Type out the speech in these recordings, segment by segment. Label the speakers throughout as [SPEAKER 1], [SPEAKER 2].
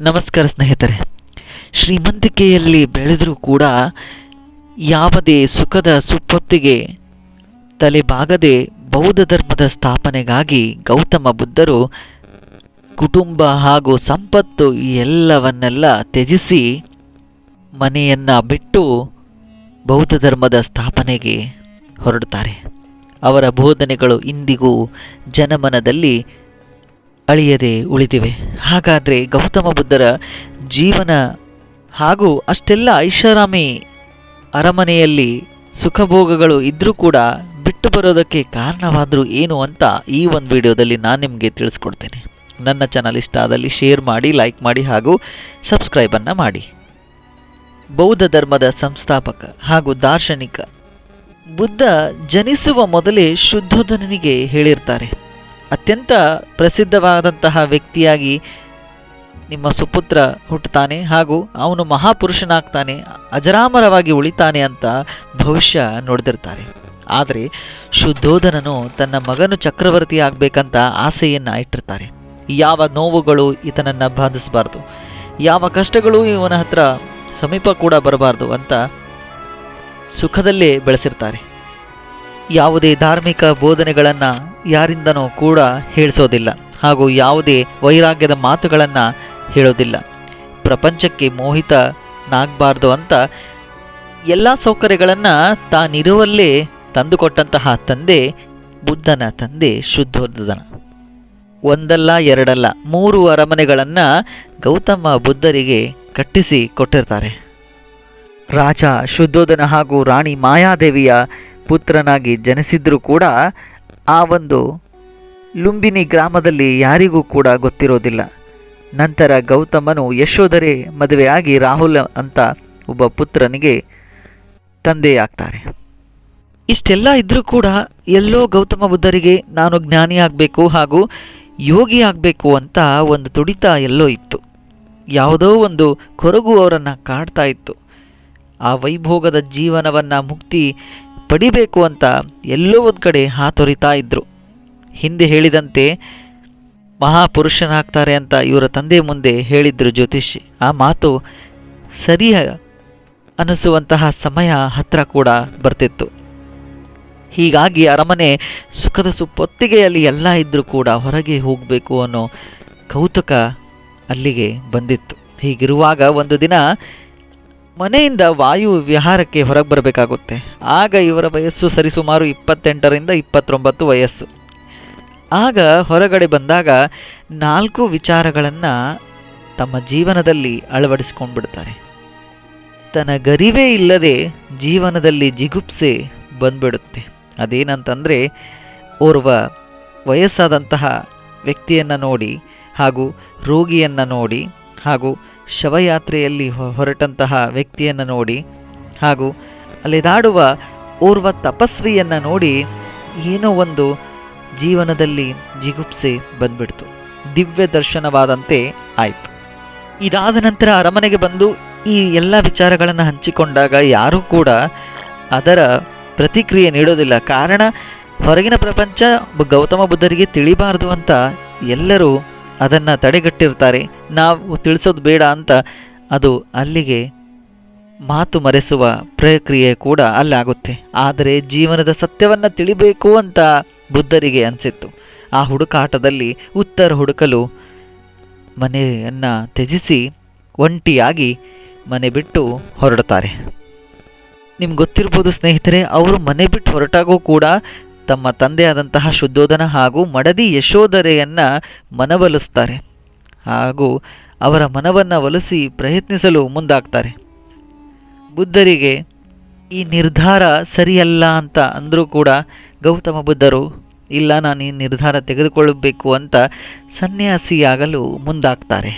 [SPEAKER 1] ನಮಸ್ಕಾರ ಸ್ನೇಹಿತರೆ. ಶ್ರೀಮಂತಿಕೆಯಲ್ಲಿ ಬೆಳೆದರೂ ಕೂಡ ಯಾವುದೇ ಸುಖದ ಸುಪ್ಪೊತ್ತಿಗೆ ತಲೆಬಾಗದೆ ಬೌದ್ಧ ಧರ್ಮದ ಸ್ಥಾಪನೆಗಾಗಿ ಗೌತಮ ಬುದ್ಧರು ಕುಟುಂಬ ಹಾಗೂ ಸಂಪತ್ತು ಎಲ್ಲವನ್ನೆಲ್ಲ ತ್ಯಜಿಸಿ ಮನೆಯನ್ನು ಬಿಟ್ಟು ಬೌದ್ಧ ಧರ್ಮದ ಸ್ಥಾಪನೆಗೆ ಹೊರಡುತ್ತಾರೆ. ಅವರ ಬೋಧನೆಗಳು ಇಂದಿಗೂ ಜನಮನದಲ್ಲಿ ಅಳಿಯದೆ ಉಳಿದಿವೆ. ಹಾಗಾದರೆ ಗೌತಮ ಬುದ್ಧರ ಜೀವನ ಹಾಗೂ ಅಷ್ಟೆಲ್ಲ ಐಷಾರಾಮಿ ಅರಮನೆಯಲ್ಲಿ ಸುಖಭೋಗಗಳು ಇದ್ದರೂ ಕೂಡ ಬಿಟ್ಟು ಬರೋದಕ್ಕೆ ಕಾರಣವಾದರೂ ಏನು ಅಂತ ಈ ಒಂದು ವಿಡಿಯೋದಲ್ಲಿ ನಾನು ನಿಮಗೆ ತಿಳಿಸ್ಕೊಡ್ತೇನೆ. ನನ್ನ ಚಾನಲ್ ಇಷ್ಟ ಆದಲ್ಲಿ ಶೇರ್ ಮಾಡಿ ಲೈಕ್ ಮಾಡಿ ಹಾಗೂ ಸಬ್ಸ್ಕ್ರೈಬನ್ನು ಮಾಡಿ. ಬೌದ್ಧ ಧರ್ಮದ ಸಂಸ್ಥಾಪಕ ಹಾಗೂ ದಾರ್ಶನಿಕ ಬುದ್ಧ ಜನಿಸುವ ಮೊದಲೇ ಶುದ್ಧೋಧನಿಗೆ ಹೇಳಿರ್ತಾರೆ. ಅತ್ಯಂತ ಪ್ರಸಿದ್ಧವಾದಂತಹ ವ್ಯಕ್ತಿಯಾಗಿ ನಿಮ್ಮ ಸುಪುತ್ರ ಹುಟ್ಟುತ್ತಾನೆ ಹಾಗೂ ಅವನು ಮಹಾಪುರುಷನಾಗ್ತಾನೆ, ಅಜರಾಮರವಾಗಿ ಉಳಿತಾನೆ ಅಂತ ಭವಿಷ್ಯ ನೋಡಿದಿರ್ತಾರೆ. ಆದರೆ ಶುದ್ಧೋಧನನು ತನ್ನ ಮಗನು ಚಕ್ರವರ್ತಿ ಆಗಬೇಕಂತ ಆಸೆಯನ್ನು ಇಟ್ಟಿರ್ತಾರೆ. ಯಾವ ನೋವುಗಳು ಈತನನ್ನು ಬಾಧಿಸಬಾರ್ದು, ಯಾವ ಕಷ್ಟಗಳು ಇವನ ಹತ್ರ ಸಮೀಪ ಕೂಡ ಬರಬಾರ್ದು ಅಂತ ಸುಖದಲ್ಲೇ ಬೆಳೆಸಿರ್ತಾರೆ. ಯಾವುದೇ ಧಾರ್ಮಿಕ ಬೋಧನೆಗಳನ್ನು ಯಾರಿಂದನೂ ಕೂಡ ಹೇಳಿಸೋದಿಲ್ಲ ಹಾಗೂ ಯಾವುದೇ ವೈರಾಗ್ಯದ ಮಾತುಗಳನ್ನು ಹೇಳೋದಿಲ್ಲ. ಪ್ರಪಂಚಕ್ಕೆ ಮೋಹಿತನಾಗಬಾರ್ದು ಅಂತ ಎಲ್ಲ ಸೌಕರ್ಯಗಳನ್ನು ತಾನಿರುವಲ್ಲೇ ತಂದುಕೊಟ್ಟಂತಹ ತಂದೆ, ಬುದ್ಧನ ತಂದೆ ಶುದ್ಧೋದ್ಧನ ಒಂದಲ್ಲ, ಎರಡಲ್ಲ, ಮೂರು ಅರಮನೆಗಳನ್ನು ಗೌತಮ ಬುದ್ಧರಿಗೆ ಕಟ್ಟಿಸಿ ಕೊಟ್ಟಿರ್ತಾರೆ. ರಾಜ ಶುದ್ಧೋಧನ ಹಾಗೂ ರಾಣಿ ಮಾಯಾದೇವಿಯ ಪುತ್ರನಾಗಿ ಜನಿಸಿದ್ರೂ ಕೂಡ ಆ ಒಂದು ಲುಂಬಿನಿ ಗ್ರಾಮದಲ್ಲಿ ಯಾರಿಗೂ ಕೂಡ ಗೊತ್ತಿರೋದಿಲ್ಲ. ನಂತರ ಗೌತಮನು ಯಶೋಧರೆ ಮದುವೆಯಾಗಿ ರಾಹುಲ್ ಅಂತ ಒಬ್ಬ ಪುತ್ರನಿಗೆ ತಂದೆಯಾಗ್ತಾರೆ. ಇಷ್ಟೆಲ್ಲ ಇದ್ದರೂ ಕೂಡ ಎಲ್ಲೋ ಗೌತಮ ಬುದ್ಧರಿಗೆ ನಾನು ಜ್ಞಾನಿ ಆಗಬೇಕು ಹಾಗೂ ಯೋಗಿ ಆಗಬೇಕು ಅಂತ ಒಂದು ತುಡಿತ ಎಲ್ಲೋ ಇತ್ತು. ಯಾವುದೋ ಒಂದು ಕೊರಗು ಅವರನ್ನು ಕಾಡ್ತಾ ಇತ್ತು. ಆ ವೈಭೋಗದ ಜೀವನವನ್ನು ಮುಕ್ತಿ ಪಡಿಬೇಕು ಅಂತ ಎಲ್ಲೋ ಒಂದು ಕಡೆ ಹಾತೊರಿತಾ ಇದ್ದರು ಹಿಂದೆ ಹೇಳಿದಂತೆ ಮಹಾಪುರುಷನಾಗ್ತಾರೆ ಅಂತ ಇವರ ತಂದೆ ಮುಂದೆ ಹೇಳಿದ್ರು ಜ್ಯೋತಿಷಿ ಆ ಮಾತು ಸರಿಯ ಅನಿಸುವಂತಹ ಸಮಯ ಹತ್ರ ಕೂಡ ಬರ್ತಿತ್ತು. ಹೀಗಾಗಿ ಅರಮನೆ ಸುಖದ ಸುಪ್ಪೊತ್ತಿಗೆಯಲ್ಲಿ ಎಲ್ಲ ಇದ್ದರೂ ಕೂಡ ಹೊರಗೆ ಹೋಗಬೇಕು ಅನ್ನೋ ಕೌತುಕ ಅಲ್ಲಿಗೆ ಬಂದಿತ್ತು. ಹೀಗಿರುವಾಗ ಒಂದು ದಿನ ಮನೆಯಿಂದ ವಾಯು ವಿಹಾರಕ್ಕೆ ಹೊರಗೆ ಬರಬೇಕಾಗುತ್ತೆ. ಆಗ ಇವರ ವಯಸ್ಸು ಸರಿಸುಮಾರು ಇಪ್ಪತ್ತೆಂಟರಿಂದ ಇಪ್ಪತ್ತೊಂಬತ್ತು ವಯಸ್ಸು. ಆಗ ಹೊರಗಡೆ ಬಂದಾಗ ನಾಲ್ಕು ವಿಚಾರಗಳನ್ನು ತಮ್ಮ ಜೀವನದಲ್ಲಿ ಅಳವಡಿಸ್ಕೊಂಡ್ಬಿಡ್ತಾರೆ. ತನ್ನ ಗರಿವೇ ಇಲ್ಲದೆ ಜೀವನದಲ್ಲಿ ಜಿಗುಪ್ಸೆ ಬಂದ್ಬಿಡುತ್ತೆ. ಅದೇನಂತಂದರೆ, ಓರ್ವ ವಯಸ್ಸಾದಂತಹ ವ್ಯಕ್ತಿಯನ್ನು ನೋಡಿ ಹಾಗೂ ರೋಗಿಯನ್ನು ನೋಡಿ ಹಾಗೂ ಶವಯಾತ್ರೆಯಲ್ಲಿ ಹೊರಟಂತಹ ವ್ಯಕ್ತಿಯನ್ನು ನೋಡಿ ಹಾಗೂ ಅಲೆದಾಡುವ ಓರ್ವ ತಪಸ್ವಿಯನ್ನು ನೋಡಿ ಏನೋ ಒಂದು ಜೀವನದಲ್ಲಿ ಜಿಗುಪ್ಸೆ ಬಂದ್ಬಿಡ್ತು. ದಿವ್ಯ ದರ್ಶನವಾದಂತೆ ಆಯಿತು. ಇದಾದ ನಂತರ ಅರಮನೆಗೆ ಬಂದು ಈ ಎಲ್ಲ ವಿಚಾರಗಳನ್ನು ಹಂಚಿಕೊಂಡಾಗ ಯಾರೂ ಕೂಡ ಅದರ ಪ್ರತಿಕ್ರಿಯೆ ನೀಡೋದಿಲ್ಲ. ಕಾರಣ ಹೊರಗಿನ ಪ್ರಪಂಚ ಗೌತಮ ಬುದ್ಧರಿಗೆ ತಿಳಿಬಾರದು ಅಂತ ಎಲ್ಲರೂ ಅದನ್ನು ತಡೆಗಟ್ಟಿರ್ತಾರೆ. ನಾವು ತಿಳಿಸೋದು ಬೇಡ ಅಂತ ಅದು ಅಲ್ಲಿಗೆ ಮಾತು ಮರೆಸುವ ಪ್ರಕ್ರಿಯೆ ಕೂಡ ಅಲ್ಲಾಗುತ್ತೆ. ಆದರೆ ಜೀವನದ ಸತ್ಯವನ್ನು ತಿಳಿಬೇಕು ಅಂತ ಬುದ್ಧರಿಗೆ ಅನಿಸಿತ್ತು. ಆ ಹುಡುಕಾಟದಲ್ಲಿ ಉತ್ತರ ಹುಡುಕಲು ಮನೆಯನ್ನು ತ್ಯಜಿಸಿ ಒಂಟಿಯಾಗಿ ಮನೆ ಬಿಟ್ಟು ಹೊರಡುತ್ತಾರೆ. ನಿಮ್ಗೆ ಗೊತ್ತಿರ್ಬೋದು ಸ್ನೇಹಿತರೆ, ಅವರು ಮನೆ ಬಿಟ್ಟು ಹೊರಟಾಗೂ ಕೂಡ ತಮ್ಮ ತಂದೆಯಾದಂತಹ ಶುದ್ಧೋಧನ ಹಾಗೂ ಮಡದಿ ಯಶೋಧರೆಯನ್ನು ಮನವೊಲಿಸ್ತಾರೆ ಹಾಗೂ ಅವರ ಮನವನ್ನು ಒಲಿಸಿ ಪ್ರಯತ್ನಿಸಲು ಮುಂದಾಗ್ತಾರೆ. ಬುದ್ಧರಿಗೆ ಈ ನಿರ್ಧಾರ ಸರಿಯಲ್ಲ ಅಂತ ಅಂದರೂ ಕೂಡ ಗೌತಮ ಬುದ್ಧರು, ಇಲ್ಲ ನಾನು ಈ ನಿರ್ಧಾರ ತೆಗೆದುಕೊಳ್ಳಬೇಕು ಅಂತ ಸನ್ಯಾಸಿಯಾಗಲು ಮುಂದಾಗ್ತಾರೆ.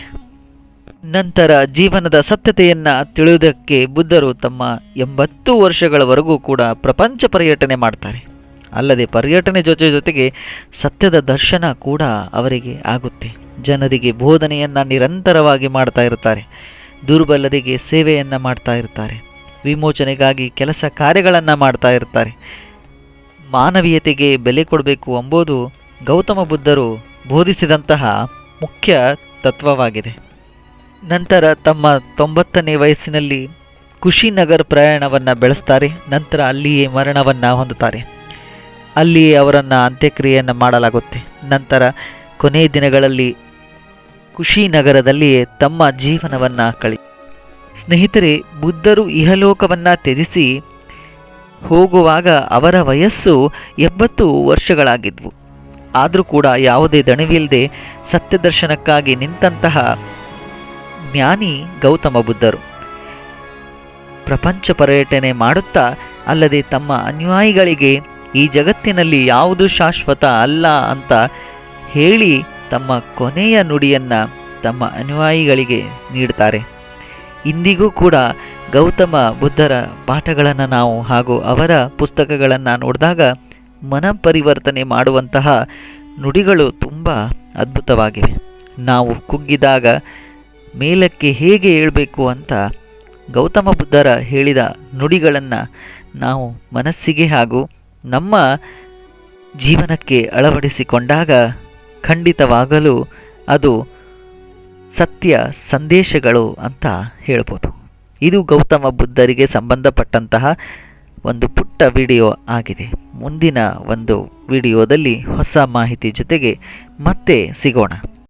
[SPEAKER 1] ನಂತರ ಜೀವನದ ಸತ್ಯತೆಯನ್ನು ತಿಳಿಯುವುದಕ್ಕೆ ಬುದ್ಧರು ತಮ್ಮ ಎಂಬತ್ತು ವರ್ಷಗಳವರೆಗೂ ಕೂಡ ಪ್ರಪಂಚ ಪರ್ಯಟನೆ ಮಾಡ್ತಾರೆ. ಅಲ್ಲದೆ ಪರ್ಯಟನೆ ಜೊತೆ ಜೊತೆಗೆ ಸತ್ಯದ ದರ್ಶನ ಕೂಡ ಅವರಿಗೆ ಆಗುತ್ತೆ. ಜನರಿಗೆ ಬೋಧನೆಯನ್ನು ನಿರಂತರವಾಗಿ ಮಾಡ್ತಾ ಇರ್ತಾರೆ. ದುರ್ಬಲರಿಗೆ ಸೇವೆಯನ್ನು ಮಾಡ್ತಾ ಇರ್ತಾರೆ. ವಿಮೋಚನೆಗಾಗಿ ಕೆಲಸ ಕಾರ್ಯಗಳನ್ನು ಮಾಡ್ತಾ ಇರ್ತಾರೆ. ಮಾನವೀಯತೆಗೆ ಬೆಲೆ ಕೊಡಬೇಕು ಎಂಬುದು ಗೌತಮ ಬುದ್ಧರು ಬೋಧಿಸಿದಂತಹ ಮುಖ್ಯ ತತ್ವವಾಗಿದೆ. ನಂತರ ತಮ್ಮ ತೊಂಬತ್ತನೇ ವಯಸ್ಸಿನಲ್ಲಿ ಕುಶಿನಗರ್ ಪ್ರಯಾಣವನ್ನು ಬೆಳೆಸ್ತಾರೆ. ನಂತರ ಅಲ್ಲಿಯೇ ಮರಣವನ್ನು ಹೊಂದುತ್ತಾರೆ. ಅಲ್ಲಿಯೇ ಅವರನ್ನು ಅಂತ್ಯಕ್ರಿಯೆಯನ್ನು ಮಾಡಲಾಗುತ್ತೆ. ನಂತರ ಕೊನೆಯ ದಿನಗಳಲ್ಲಿ ಕುಶಿನಗರದಲ್ಲಿ ತಮ್ಮ ಜೀವನವನ್ನು ಕಳಿ. ಸ್ನೇಹಿತರೆ, ಬುದ್ಧರು ಇಹಲೋಕವನ್ನು ತ್ಯಜಿಸಿ ಹೋಗುವಾಗ ಅವರ ವಯಸ್ಸು ಎಂಬತ್ತು ವರ್ಷಗಳಾಗಿದ್ವು. ಆದರೂ ಕೂಡ ಯಾವುದೇ ದಣಿವಿಲ್ಲದೆ ಸತ್ಯದರ್ಶನಕ್ಕಾಗಿ ನಿಂತಹ ಜ್ಞಾನಿ ಗೌತಮ ಬುದ್ಧರು. ಪ್ರಪಂಚ ಪರ್ಯಟನೆ ಮಾಡುತ್ತಾ ಅಲ್ಲದೆ ತಮ್ಮ ಅನುಯಾಯಿಗಳಿಗೆ ಈ ಜಗತ್ತಿನಲ್ಲಿ ಯಾವುದು ಶಾಶ್ವತ ಅಲ್ಲ ಅಂತ ಹೇಳಿ ತಮ್ಮ ಕೊನೆಯ ನುಡಿಯನ್ನು ತಮ್ಮ ಅನುಯಾಯಿಗಳಿಗೆ ನೀಡ್ತಾರೆ. ಇಂದಿಗೂ ಕೂಡ ಗೌತಮ ಬುದ್ಧರ ಪಾಠಗಳನ್ನು ನಾವು ಹಾಗೂ ಅವರ ಪುಸ್ತಕಗಳನ್ನು ನೋಡಿದಾಗ ಮನ ಪರಿವರ್ತನೆ ಮಾಡುವಂತಹ ನುಡಿಗಳು ತುಂಬ ಅದ್ಭುತವಾಗಿವೆ. ನಾವು ಕುಗ್ಗಿದಾಗ ಮೇಲಕ್ಕೆ ಹೇಗೆ ಹೇಳಬೇಕು ಅಂತ ಗೌತಮ ಬುದ್ಧರ ಹೇಳಿದ ನುಡಿಗಳನ್ನು ನಾವು ಮನಸ್ಸಿಗೆ ಹಾಗೂ ನಮ್ಮ ಜೀವನಕ್ಕೆ ಅಳವಡಿಸಿಕೊಂಡಾಗ ಖಂಡಿತವಾಗಲೂ ಅದು ಸತ್ಯ ಸಂದೇಶಗಳು ಅಂತ ಹೇಳ್ಬೋದು. ಇದು ಗೌತಮ ಬುದ್ಧರಿಗೆ ಸಂಬಂಧಪಟ್ಟಂತಹ ಒಂದು ಪುಟ್ಟ ವಿಡಿಯೋ ಆಗಿದೆ. ಮುಂದಿನ ಒಂದು ವಿಡಿಯೋದಲ್ಲಿ ಹೊಸ ಮಾಹಿತಿ ಜೊತೆಗೆ ಮತ್ತೆ ಸಿಗೋಣ.